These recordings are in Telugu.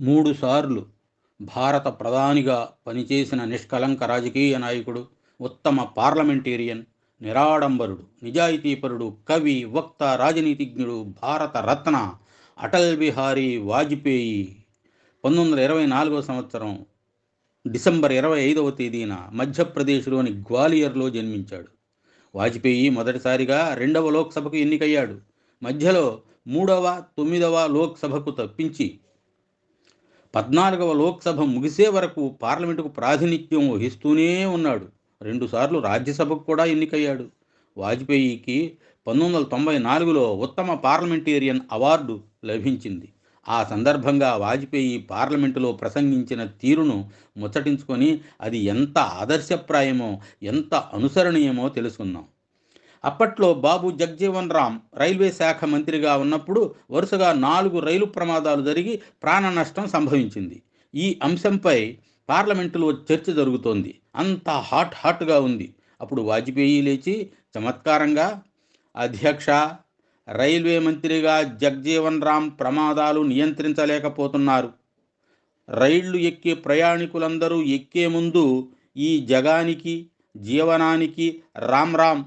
మూడుసార్లు భారత ప్రధానిగా పనిచేసిన నిష్కలంక రాజకీయ నాయకుడు ఉత్తమ పార్లమెంటేరియన్ నిరాడంబరుడు నిజాయితీపరుడు కవి వక్త రాజనీతిజ్ఞుడు భారత రత్న అటల్ బిహారీ వాజ్పేయి. పంతొమ్మిది వందల ఇరవై నాలుగవ సంవత్సరం డిసెంబర్ ఇరవై ఐదవ తేదీన మధ్యప్రదేశ్లోని గ్వాలియర్లో జన్మించాడు. వాజ్పేయి మొదటిసారిగా రెండవ లోక్సభకు ఎన్నికయ్యాడు. మధ్యలో మూడవ తొమ్మిదవ లోక్సభకు తప్పించి పద్నాలుగవ లోక్సభ ముగిసే వరకు పార్లమెంటుకు ప్రాతినిధ్యం వహిస్తూనే ఉన్నాడు. రెండుసార్లు రాజ్యసభకు కూడా ఎన్నికయ్యాడు. వాజ్పేయికి పంతొమ్మిది వందల తొంభై నాలుగులో ఉత్తమ పార్లమెంటేరియన్ అవార్డు లభించింది. ఆ సందర్భంగా వాజ్పేయి పార్లమెంటులో ప్రసంగించిన తీరును ముచ్చటించుకొని అది ఎంత ఆదర్శప్రాయమో ఎంత అనుసరణీయమో తెలుసుకుందాం. అప్పట్లో బాబు జగ్జీవన్ రామ్ రైల్వే శాఖ మంత్రిగా ఉన్నప్పుడు వరుసగా నాలుగు రైలు ప్రమాదాలు జరిగి ప్రాణ నష్టం సంభవించింది. ఈ అంశంపై పార్లమెంటులో చర్చ జరుగుతోంది. అంత హాట్ హాట్గా ఉంది. అప్పుడు వాజ్పేయి లేచి చమత్కారంగా అధ్యక్ష రైల్వే మంత్రిగా జగ్జీవన్ రామ్ ప్రమాదాలు నియంత్రించలేకపోతున్నారు. రైళ్ళు ఎక్కే ప్రయాణికులందరూ ఎక్కే ముందు ఈ జగానికి జీవనానికి రామ్ రామ్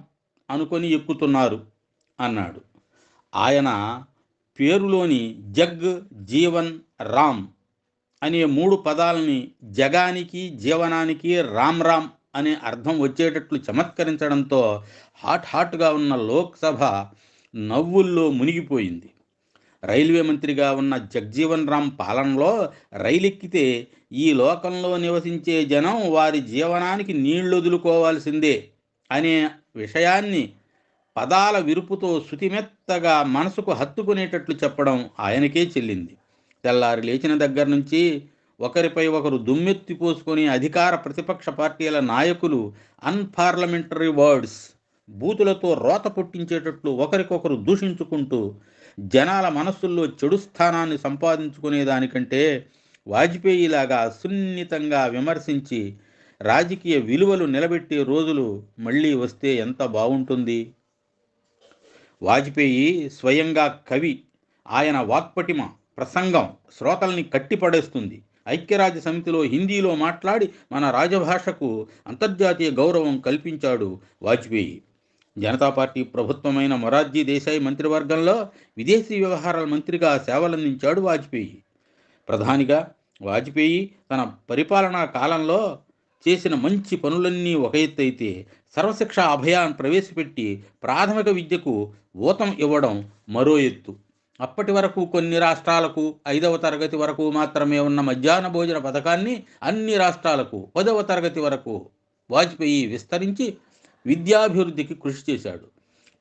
అనుకొని ఎక్కుతున్నారు అన్నాడు. ఆయన పేరులోని జగ్ జీవన్ రామ్ అనే మూడు పదాలని జగానికి జీవనానికి రామ్ రామ్ అనే అర్థం వచ్చేటట్లు చమత్కరించడంతో హాట్ హాట్గా ఉన్న లోక్సభ నవ్వుల్లో మునిగిపోయింది. రైల్వే మంత్రిగా ఉన్న జగ్జీవన్ రామ్ పాలనలో రైలెక్కితే ఈ లోకంలో నివసించే జనం వారి జీవనానికి నీళ్ళు వదులుకోవాల్సిందే అనే విషయాన్ని పదాల విరుపుతో శుతిమెత్తగా మనసుకు హత్తుకునేటట్లు చెప్పడం ఆయనకే చెల్లింది. తెల్లారి లేచిన దగ్గర నుంచి ఒకరిపై ఒకరు దుమ్మెత్తి పోసుకొని అధికార ప్రతిపక్ష పార్టీల నాయకులు అన్పార్లమెంటరీ వర్డ్స్ బూతులతో రోత పుట్టించేటట్లు ఒకరికొకరు దూషించుకుంటూ జనాల మనస్సుల్లో చెడు స్థానాన్ని సంపాదించుకునే దానికంటే వాజ్పేయిలాగా సున్నితంగా విమర్శించి రాజకీయ విలువలు నిలబెట్టే రోజులు మళ్ళీ వస్తే ఎంత బాగుంటుంది? వాజ్పేయి స్వయంగా కవి ఆయన వాక్పటిమ ప్రసంగం శ్రోతల్ని కట్టిపడేస్తుంది. ఐక్యరాజ్య సమితిలో హిందీలో మాట్లాడి మన రాజభాషకు అంతర్జాతీయ గౌరవం కల్పించాడు వాజ్పేయి. జనతా పార్టీ ప్రభుత్వమైన మొరార్జీ దేశాయ్ మంత్రివర్గంలో విదేశీ వ్యవహారాల మంత్రిగా సేవలందించాడు వాజ్పేయి. ప్రధానిగా వాజ్పేయి తన పరిపాలనా కాలంలో చేసిన మంచి పనులన్నీ ఒక ఎత్తు అయితే సర్వశిక్ష అభయాన్ ప్రవేశపెట్టి ప్రాథమిక విద్యకు ఊతం ఇవ్వడం మరో ఎత్తు. అప్పటి వరకు కొన్ని రాష్ట్రాలకు ఐదవ తరగతి వరకు మాత్రమే ఉన్న మధ్యాహ్న భోజన పథకాన్ని అన్ని రాష్ట్రాలకు పదవ తరగతి వరకు వాజ్పేయి విస్తరించి విద్యాభివృద్ధికి కృషి చేశాడు.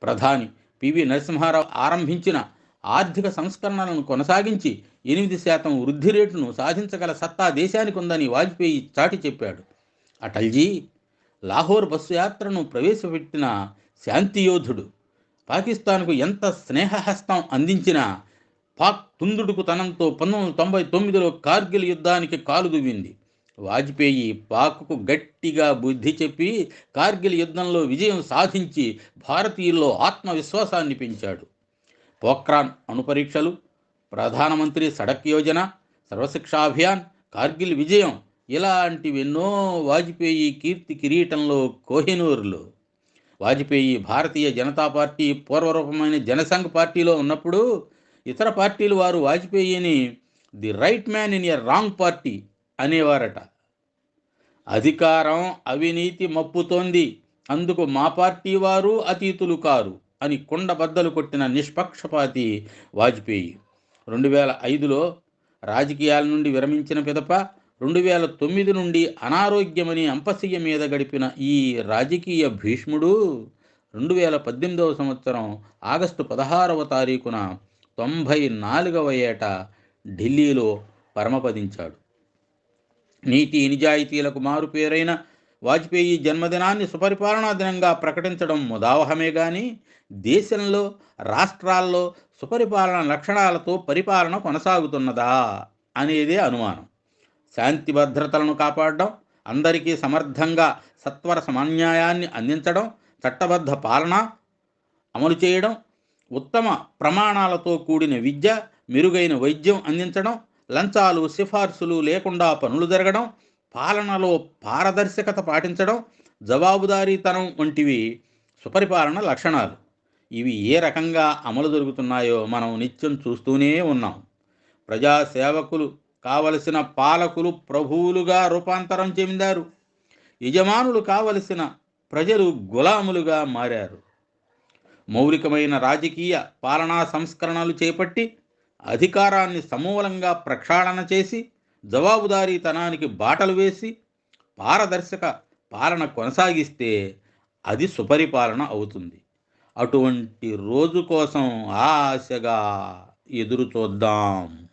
ప్రధాని పివి నరసింహారావు ఆరంభించిన ఆర్థిక సంస్కరణలను కొనసాగించి ఎనిమిది శాతం వృద్ధి రేటును సాధించగల సత్తా దేశానికి ఉందని వాజ్పేయి చాటి చెప్పాడు. అటల్జీ లాహోర్ బస్సు యాత్రను ప్రవేశపెట్టిన శాంతియోధుడు పాకిస్తాన్కు ఎంత స్నేహహస్తం అందించినా పాక్ తుందుడుకు తనంతో పంతొమ్మిది వందల తొంభై తొమ్మిదిలో కార్గిల్ యుద్ధానికి కాలు దువ్వింది. వాజ్పేయి పాక్కు గట్టిగా బుద్ధి చెప్పి కార్గిల్ యుద్ధంలో విజయం సాధించి భారతీయుల్లో ఆత్మవిశ్వాసాన్ని పెంచాడు. పోఖ్రాన్ అణుపరీక్షలు ప్రధానమంత్రి సడక్ యోజన సర్వశిక్షా అభియాన్ కార్గిల్ విజయం ఇలాంటివెన్నో వాజ్పేయి కీర్తి కిరీటంలో కోహినూరులో. వాజ్పేయి భారతీయ జనతా పార్టీ పూర్వరూపమైన జనసంఘ్ పార్టీలో ఉన్నప్పుడు ఇతర పార్టీలు వారు వాజ్పేయిని the right man in a wrong party అనేవారట. అధికారం అవినీతి మప్పుతోంది అందుకు మా పార్టీ వారు అతీతులు కారు అని కుండ బద్దలు కొట్టిన నిష్పక్షపాతి వాజ్పేయి. రెండు వేల ఐదులో రాజకీయాల నుండి విరమించిన పిదప రెండు వేల తొమ్మిది నుండి అనారోగ్యమని అంపశయ్య మీద గడిపిన ఈ రాజకీయ భీష్ముడు రెండు వేల పద్దెనిమిదవ సంవత్సరం ఆగస్టు పదహారవ తారీఖున తొంభై నాలుగవ ఏట ఢిల్లీలో పరమపదించాడు. నీతి నిజాయితీలకు మారుపేరైన వాజ్పేయి జన్మదినాన్ని సుపరిపాలనా దినంగా ప్రకటించడం ముదావహమే కానీ దేశంలో రాష్ట్రాల్లో సుపరిపాలన లక్షణాలతో పరిపాలన కొనసాగుతున్నదా అనేదే అనుమానం. శాంతి భద్రతలను కాపాడడం అందరికీ సమర్థంగా సత్వర సమన్యాయాన్ని అందించడం చట్టబద్ధ పాలన అమలు చేయడం ఉత్తమ ప్రమాణాలతో కూడిన విద్య మెరుగైన వైద్యం అందించడం లంచాలు సిఫార్సులు లేకుండా పనులు జరగడం పాలనలో పారదర్శకత పాటించడం జవాబుదారీతనం వంటివి సుపరిపాలన లక్షణాలు. ఇవి ఏ రకంగా అమలు జరుగుతున్నాయో మనం నిత్యం చూస్తూనే ఉన్నాం. ప్రజాసేవకులు కావలసిన పాలకులు ప్రభువులుగా రూపాంతరం చెందారు. యజమానులు కావలసిన ప్రజలు గులాములుగా మారారు. మౌలికమైన రాజకీయ పాలనా సంస్కరణలు చేపట్టి అధికారాన్ని సమూలంగా ప్రక్షాళన చేసి జవాబుదారీతనానికి బాటలు వేసి పారదర్శక పాలన కొనసాగిస్తే అది సుపరిపాలన అవుతుంది. అటువంటి రోజు కోసం ఆశగా ఎదురు చూద్దాం.